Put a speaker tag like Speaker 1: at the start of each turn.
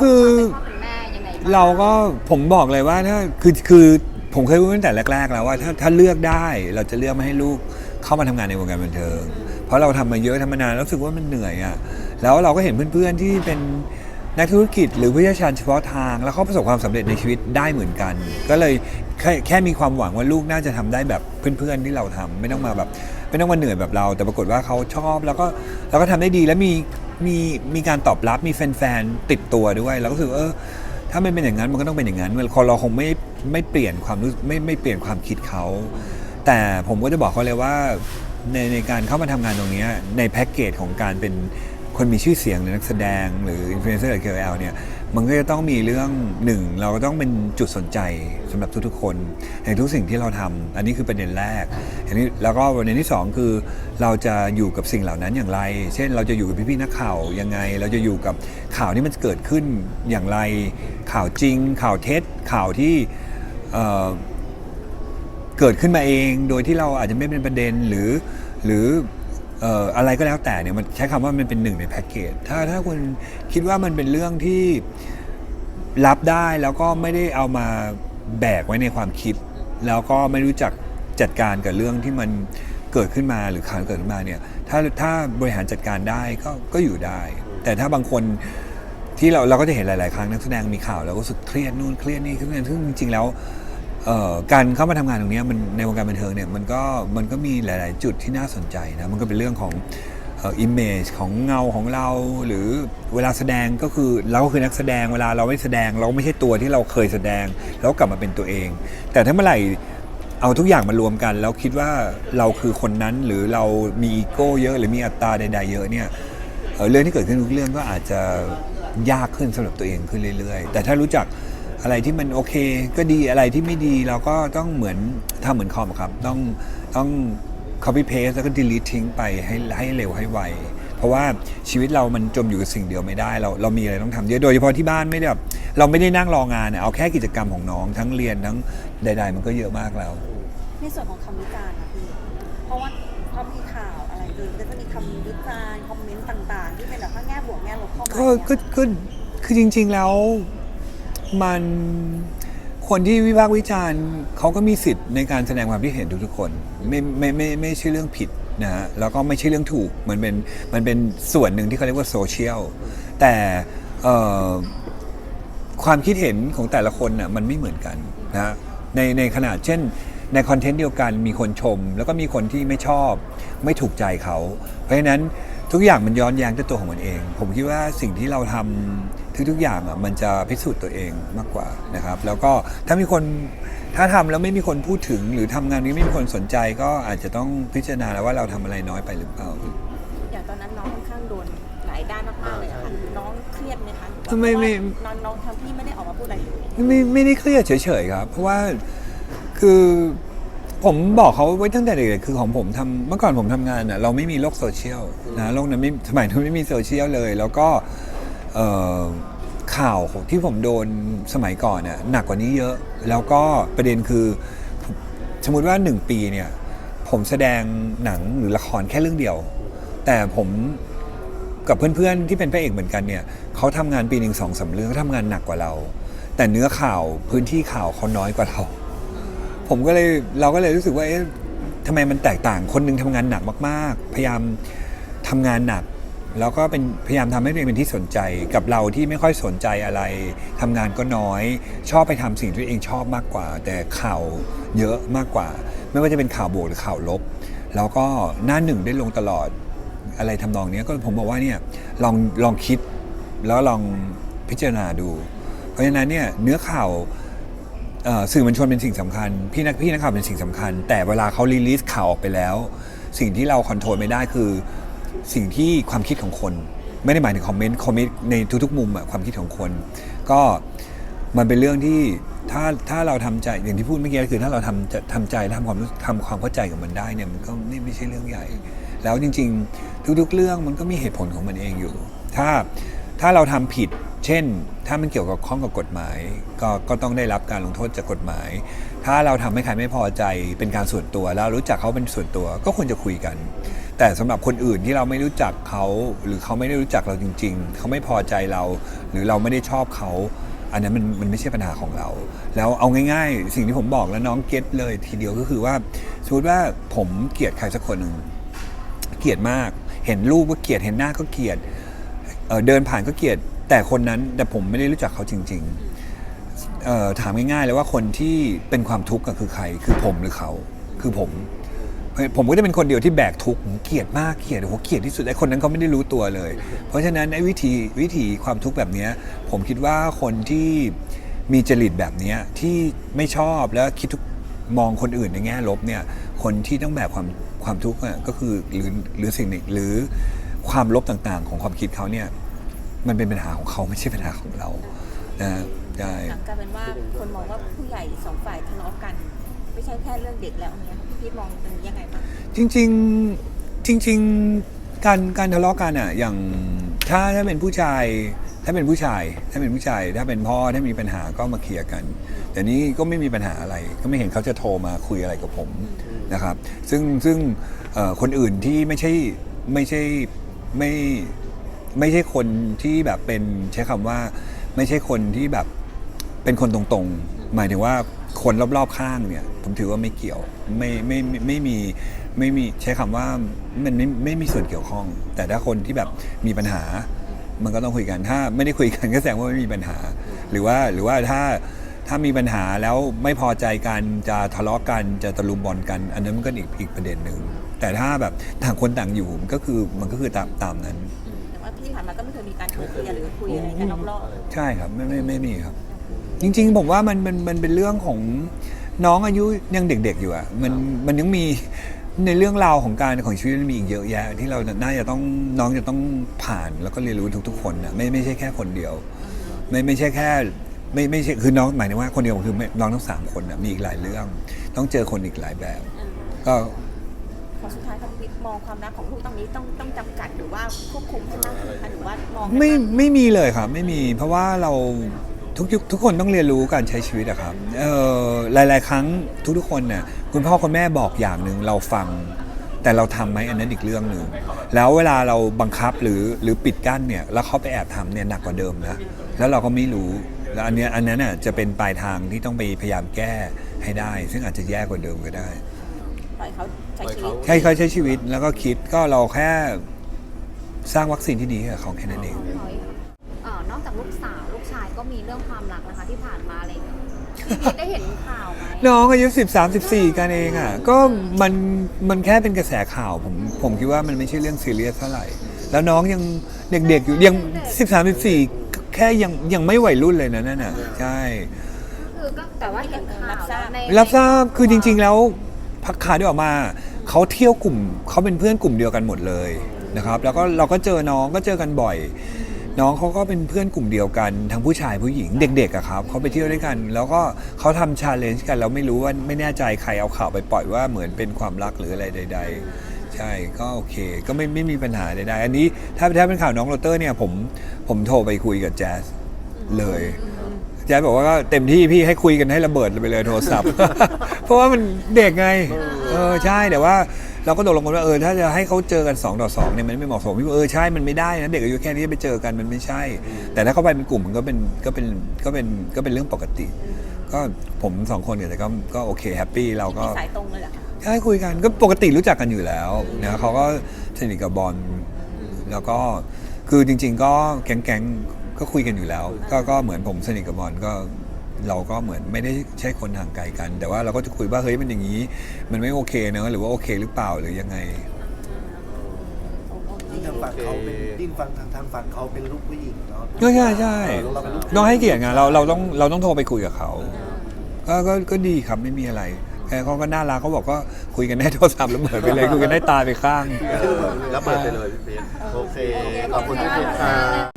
Speaker 1: คือ
Speaker 2: เป็นพ่อเป็นแม่ยังไงบ้ง
Speaker 1: เราก็ผมบอกเลยว่าถ้าคือคือผมเคยพูดตั้งแต่แรกๆแล้วว่าถ้าถ้าเลือกได้เราจะเลือกไม่ให้ลูกเข้ามาทำงานในวงการบันเทิง เพราะเราทำมาเยอะทำมานานแล้วรู้สึกว่ามันเหนื่อยอะ่ะแล้วเราก็เห็นเพื่อนๆที่เป็นนักธุรกิจหรือผู้เชี่ยวชาญเฉพาะทาง แล้วเขาประสบความสำเร็จในชีวิตได้เหมือนกัน ก็เลยแค่แค่มีความหวังว่าลูกน่าจะทำได้แบบเพื่อนๆที่เราทำไม่ต้องมาแบบไม่ต้องมาเหนื่อยแบบเรา แต่ปรากฏว่าเขาชอบแล้วก็แล้วก็ทำได้ดีแล้วมี มีมีการตอบรับมีแฟนๆติดตัวด้วยแล้วก็รู้สึกว่าเออถ้าไม่เป็นอย่างนั้นมันก็ต้องเป็นอย่างนั้นคนเราคงไม่ไม่เปลี่ยนความรู้ไม่ไม่เปลี่ยนความคิดเขา แต่ผมก็จะบอกเขาเลยว่าในในการเข้ามาทำงานตรงนี้ในแพ็กเกจของการเป็นคนมีชื่อเสียงหรือนักแสดงหรืออินฟลูเอนเซอร์หรือ KOL เนี่ย มันก็จะต้องมีเรื่องหนึ่งเราก็ต้องเป็นจุดสนใจสำหรับทุกๆคนในทุกสิ่งที่เราทำอันนี้คือประเด็นแรกอันนี้แล้วก็ประเด็นที่สองคือ เราจะอยู่กับสิ่งเหล่านั้นอย่างไร เช่น เราจะอยู่กับพี่ๆนักข่าวยังไง เราจะอยู่กับข่าวที่มันเกิดขึ้นอย่างไร ข่าวจริง ข่าวเท็จข่าวที่เเกิดขึ้นมาเอง โดยที่เราอาจจะไม่เป็นประเด็นหรือหรือ อะไรก็แล้วแต่เนี่ยมันใช้คำว่ามันเป็นหนึ่งในแพ็กเกจถ้าถ้าคุณคิดว่ามันเป็นเรื่องที่รับได้แล้วก็ไม่ได้เอามาแบกไว้ในความคิด แล้วก็ไม่รู้จักจัดการกับเรื่องที่มันเกิดขึ้นมาหรือข่าวเกิดขึ้นมาเนี่ยถ้าถ้าบริหารจัดการได้ก็ก็อยู่ได้ แต่ถ้าบางคนที่เราเราก็จะเห็นหลาย ๆ ครั้งนักแสดงมีข่าวแล้วก็รู้สึกเครียดนู่นเครียดนี่เครียดซึ่งจริง ๆ แล้ว การเข้ามาทำงานตรงนี้มันในวงการบันเทิงเนี่ยมันก็มันก็มีหลาย ๆ จุดที่น่าสนใจนะมันก็เป็นเรื่องของอิมเมจของเงาของเรา หรือเวลาแสดงก็คือเราก็คือนักแสดงเวลาเราไม่แสดง เราไม่ใช่ตัวที่เราเคยแสดง แล้วกลับมาเป็นตัวเอง แต่ถ้าเมื่อไหร่เอาทุกอย่างมารวมกัน แล้วคิดว่าเราคือคนนั้นหรือเรามีอีโก้เยอะ หรือมีอัตราใด ๆ เยอะเนี่ยเเรื่องที่เกิดขึ้นทุกเรื่องก็อาจจะยากขึ้นสำหรับตัวเองขึ้นเรื่อย ๆ แต่ถ้ารู้จัก อะไรที่มันโอเค ก็ดีอะไรที่ไม่ดีเราก็ต้องเหมือนทำเหมือนคอมครับ ต้องต้อง copy paste แล้วก็ delete ทิ้งไปให้ให้เร็วให้ไวเพราะว่าชีวิตเรามันจมอยู่กับสิ่งเดียวไม่ได้เราเรามีอะไรต้องทำเยอะโดยเฉพาะที่บ้านไม่ได้แบบเราไม่ได้นั่งรองานอะเอาแค่กิจกรรมของน้องทั้งเรียนทั้งใด ๆ มันก็เยอะมากแล้ว
Speaker 3: ในส่วนของคำวิจารณ์นะพี่เพราะว่าพอมีข่าวอะไรเออก็จะมีคำวิจารณ์คอมเมนต์ต่าง ๆ ที่เป็นแบบว่าแง่บวกแง่ลบเข้ามา
Speaker 1: ก็ก็ก็คือจริง ๆแล้ว มันคนที่วิพากษ์วิจารณ์เขาก็มีสิทธิ์ในการแสดงความคิดเห็นทุกๆคนไม่ไม่ไม่ไม่ใช่เรื่องผิดนะฮะแล้วก็ไม่ใช่เรื่องถูกมันเป็นมันเป็นส่วนหนึ่งที่เขาเรียกว่าโซเชียลแต่ความคิดเห็นของแต่ละคนน่ะมันไม่เหมือนกันนะฮะในในขนาดเช่นในคอนเทนต์เดียวกันมีคนชม แล้วก็มีคนที่ไม่ชอบไม่ถูกใจเขา เพราะฉะนั้น ทุกอย่างมันย้อนแย้งด้วยตัวของมันเอง ผมคิดว่าสิ่งที่เราทำทุกๆอย่างอะมันจะพิสูจน์ตัวเองมากกว่านะครับ แล้วก็ถ้ามีคนถ้าทำแล้วไม่มีคนพูดถึง หรือทำงานนี้ไม่มีคนสนใจก็อาจจะต้องพิจารณาแล้วว่าเราทำอะไรน้อยไปหรือเปล่า
Speaker 3: อย่างตอนนั้นน้องค่อนข้างโดนหลายด้านมากๆเลยอะค่ะน้องเครียดไหมคะ
Speaker 1: ไม่ไม่
Speaker 3: น้องน้องทั้งที่ไม่ได้ออกมาพูดอะไรเลย
Speaker 1: ไม่ไม่ได้เครียดเฉยๆครับ เพราะว่าคือ ผมบอกเขาไว้ตั้งแต่เด็กๆคือของผมทำเมื่อก่อนผมทำงานน่ะเราไม่มีโลกโซเชียลนะโลกนั้นไม่สมัยนั้นไม่มีโซเชียลเลย แล้วก็เอ่อข่าวที่ผมโดนสมัยก่อนน่ะหนักกว่านี้เยอะ แล้วก็ประเด็นคือ สมมุติว่าหนึ่งปีเนี่ย ผมแสดงหนังหรือละครแค่เรื่องเดียว แต่ผมกับเพื่อนๆที่เป็นพระเอกเหมือนกันเนี่ยเขาทำงานปีหนึ่งสองสามเรื่องเขาทำงานหนักกว่าเรา แต่เนื้อข่าวพื้นที่ข่าวเขาน้อยกว่าเรา ผมก็เลยเราก็เลยรู้สึกว่าเอ๊ะทำไมมันแตกต่างคนหนึงทำงานหนักมาก ๆ พยายามทำงานหนัก แล้วก็เป็นพยายามทำให้ตัวเองเป็นที่สนใจกับเราที่ไม่ค่อยสนใจอะไรทำงานก็น้อย ชอบไปทำสิ่งที่ตัวเองชอบมากกว่า แต่ข่าวเยอะมากกว่า ไม่ว่าจะเป็นข่าวบวกหรือข่าวลบ แล้วก็หน้าหนึ่งได้ลงตลอดอะไรทำนองนี้ก็ผมบอกว่าเนี่ยลองลองคิดแล้วลองพิจารณาดู เพราะฉะนั้นเนี่ยเนื้อข่าว สื่อมวลชนเป็นสิ่งสำคัญ พี่นักพี่นักข่าวเป็นสิ่งสำคัญ แต่เวลาเขารีลีสข่าวออกไปแล้ว สิ่งที่เราคอนโทรลไม่ได้คือสิ่งที่ความคิดของคน ไม่ได้หมายถึงคอมเมนต์คอมเมนต์ในทุกๆมุมอะความคิดของคน ก็มันเป็นเรื่องที่ถ้าถ้าเราทำใจอย่างที่พูดเมื่อกี้คือถ้าเราทำจะทำใจทำความทำความเข้าใจกับมันได้เนี่ยมันก็ไม่ไม่ใช่เรื่องใหญ่ แล้วจริง ๆ ทุกๆ เรื่องมันก็มีเหตุผลของมันเองอยู่ ถ้าถ้าเราทำผิด เช่น ถ้ามันเกี่ยวกับข้องกับกฎหมาย ก็ก็ต้องได้รับการลงโทษจากกฎหมาย ถ้าเราทำให้ใครไม่พอใจเป็นการส่วนตัวแล้วรู้จักเขาเป็นส่วนตัวก็ควรจะคุยกัน แต่สำหรับคนอื่นที่เราไม่รู้จักเขาหรือเขาไม่ได้รู้จักเราจริง ๆ เขาไม่พอใจเรา หรือเราไม่ได้ชอบเขาอันนั้นมันมันไม่ใช่ปัญหาของเรา แล้วเอาง่ายๆ สิ่งที่ผมบอกแล้วน้องเก็ตเลยทีเดียวก็คือว่าสมมติว่าผมเกลียดใครสักคนหนึ่งเกลียดมาก เห็นรูปก็เกลียดเห็นหน้าก็เกลียดเเดินผ่านก็เกลียด แต่คนนั้นแต่ผมไม่ได้รู้จักเขาจริงๆเอ่อถามง่ายๆเลยว่าคนที่เป็นความทุกข์ก็คือใคร คือผมหรือเขา คือผม ผมก็จะเป็นคนเดียวที่แบกทุกข์ผมเกลียดมากเกลียดโอ้โหเกลียดที่สุดไอ้คนนั้นเขาไม่ได้รู้ตัวเลย เพราะฉะนั้นไอ้วิธีวิธีความทุกข์แบบเนี้ยผมคิดว่าคนที่มีจริตแบบเนี้ยที่ไม่ชอบแล้วคิดทุกมองคนอื่นในแง่ลบเนี่ย คนที่ต้องแบกความความทุกข์อะก็คือหรือหรือสิ่งหนึ่งหรือความลบต่างๆ ของความคิดเขาเนี่ย มันเป็นปัญหาของเขาไม่ใช่ปัญหาของเรานะใช่
Speaker 3: หลังกลายเป็นว่าคนมองว่าผู้ใหญ่สองฝ่ายทะเลาะกัน ไม่ใช่แค่เรื่องเด็กแล้วเนี่ยพี่พีทมองตรงนี้ยังไงบ้าง
Speaker 1: จริง ๆจริง ๆ การการทะเลาะกันอะอย่างถ้าถ้าเป็นผู้ชายถ้าเป็นผู้ชาย ถ้าเป็นผู้ชาย ถ้าเป็นพ่อถ้ามีปัญหาก็มาเคลียร์กัน แต่นี้ก็ไม่มีปัญหาอะไร ก็ไม่เห็นเขาจะโทรมาคุยอะไรกับผมนะครับ ซึ่งซึ่งเอ่อคนอื่นที่ไม่ใช่ไม่ใช่ไม่ ไม่ใช่คนที่แบบเป็นใช้คำว่าไม่ใช่คนที่แบบเป็นคนตรงๆ หมายถึงว่าคนรอบๆข้างเนี่ย ผมถือว่าไม่เกี่ยวไม่ไม่ไม่ไม่มีไม่มีใช้คำว่ามันไม่ไม่มีส่วนเกี่ยวข้อง แต่ถ้าคนที่แบบมีปัญหา มันก็ต้องคุยกันถ้าไม่ได้คุยกันก็แสดงว่าไม่มีปัญหา หรือว่าหรือว่าถ้าถ้ามีปัญหาแล้วไม่พอใจกันจะทะเลาะกันจะตะลุมบอลกัน อันนั้นมันก็อีกอีกประเด็นหนึ่งแต่ถ้าแบบต่างคนต่างอยู่มันก็คือมันก็คือตามตามนั้น
Speaker 3: ที่ผ่านมาก็ไม่เคยมีการโทรเคลียร์หรือคุยอะไรกันรอบ
Speaker 1: ใช่ครับไม่ไม่ไม่มีครับ จริง ๆ ผมว่ามันมันมันเป็นเรื่องของน้องอายุยังเด็ก ๆ อยู่อะมันมันยังมีในเรื่องราวของการของชีวิตมันมีอีกเยอะแยะ ที่เราน่าจะต้องน้องจะต้องผ่านแล้วก็เรียนรู้ทุก ๆ คนนะไม่ไม่ใช่แค่คนเดียว ไม่ไม่ใช่แค่ไม่ไม่ใช่คือน้องหมายถึงว่าคนเดียวคือน้องทั้งสามคนนะมีอีกหลายเรื่อง ต้องเจอคนอีกหลายแบบ ก็
Speaker 3: ๆพอสุดท้ายครับพี่มองความรักของลูกตรงนี้ต้องต้องจำกัดหรือว่าควบคุมให้มากขึ้นคะหรือว่ามองให้
Speaker 1: ไม่า
Speaker 3: ก
Speaker 1: ไม่มีเลยครับไม่มีเพราะว่าเราทุกยุคทุกคนต้องเรียนรู้การใช้ชีวิตอะครับเอ่อหลาย ๆ ครั้งทุกๆคนเนี่ยคุณพ่อคุณแม่บอกอย่างหนึ่งเราฟัง แต่เราทำไหมอันนั้นอีกเรื่องหนึ่งแล้วเวลาเราบังคับหรือหรือปิดกั้นเนี่ยแล้วเขาไปแอบทำเนี่ยหนักกว่าเดิมนะแล้วเราก็ไม่รู้แล้วอันเนี้ยอันนั้นน่ะจะเป็นปลายทางที่ต้องไปพยายามแก้ให้ได้ ซึ่งอาจจะแย่กว่าเดิมก็ได้
Speaker 3: ปล่อยเขา ใช้ชีวิต
Speaker 1: ให้เขาใช้ชีวิตแล้วก็คิดก็เราแค่สร้างวัคซีนที่ดีให้กับเขาแค่นั้นเอง
Speaker 2: เอ่อนอกจากลูกสาวลูกชายก็มีเรื่องความรักนะคะที่ผ่านมาอะไรอย่างเงี้ยพี่พีทได้เห็นข่าวไหม
Speaker 1: น้องอายุ13 14 กันเองอะ ก็มันมันแค่เป็นกระแสข่าวผมผมคิดว่ามันไม่ใช่เรื่องซีเรียสเท่าไหร่ แล้วน้องยังเด็กๆอยู่ยัง 13 14 แค่ยังยังไม่วัยรุ่นเลยนะนั่นน่ะใช่
Speaker 2: คือก็แต่ว่าเห็นข่าวแล้วใน
Speaker 1: รับทราบคือจริงๆแล้วพักข่าวที่ออกมา เขาเที่ยวกลุ่มเขาเป็นเพื่อนกลุ่มเดียวกันหมดเลยนะครับ แล้วก็เราก็เจอน้องก็เจอกันบ่อย น้องเขาก็เป็นเพื่อนกลุ่มเดียวกันทั้งผู้ชายผู้หญิงเด็กๆอะครับเขาไปเที่ยวด้วยกัน แล้วก็เขาทำชาเลนจ์กันเราไม่รู้ว่าไม่แน่ใจใครเอาข่าวไปปล่อยว่าเหมือนเป็นความรักหรืออะไรใด ๆ ใช่ก็โอเค ก็ไม่ไม่มีปัญหาใดๆอันนี้ถ้าถ้าเป็นข่าวน้องโรเตอร์เนี่ยผมผมโทรไปคุยกับแจ๊สเลย แจ๊สบอกว่าก็เต็มที่พี่ให้คุยกันให้ระเบิดไปเลยโทรศัพท์ เพราะว่ามันเด็กไง เออใช่แต่ว่าเราก็ตกลงกันว่าเออถ้าจะให้เขาเจอกัน2ต่อ2เนี่ยมันไม่เหมาะสมพี่บอกเออใช่มันไม่ได้นะเด็กอายุแค่นี้จะไปเจอกันมันไม่ใช่ แต่ถ้าเขาไปเป็นกลุ่มมันก็เป็นก็เป็นก็เป็นก็เป็นเรื่องปกติ ก็ผมสองคนเนี่ยแต่ก็ก็โอเคแฮปปี้เราก็
Speaker 3: มีสายตรงเลยเหรอคะ
Speaker 1: ใช่คุยกันก็ปกติรู้จักกันอยู่แล้วนะเขาก็สนิทกับบอลแล้วก็คือจริง ๆ ก็แก๊งๆ ก็คุยกันอยู่แล้ว ก็ก็เหมือนผมสนิทกับบอลก็เราก็เหมือนไม่ได้ใช่คนห่างไกลกัน แต่ว่าเราก็จะคุยว่าเฮ้ยมันอย่างนี้ มันไม่โอเคเนอะหรือว่าโอเคหรือเปล่าหรือยังไง
Speaker 4: ยิ่งทางฝั่งเขาเป็นยิ่งฝั่งทางทางฝั่งเขาเป็นลูกผู้หญิงเนาะ
Speaker 1: ก็ใช่ใช่
Speaker 4: เราเป็นลูก
Speaker 1: ต้องให้เกียรติไงเราเราต้องเราต้องโทรไปคุยกับเขาก็ก็ก็ดีครับไม่มีอะไรแค่เขาก็น่ารักเขาบอกก็คุยกันได้โทรศัพท์แล้วเหมือนไปเลยคุยกันได้ตาไปข้าง
Speaker 5: แล้วเปิดไปเลยพี่เพียรโอเค ขอบคุณพี่เพียรค่ะ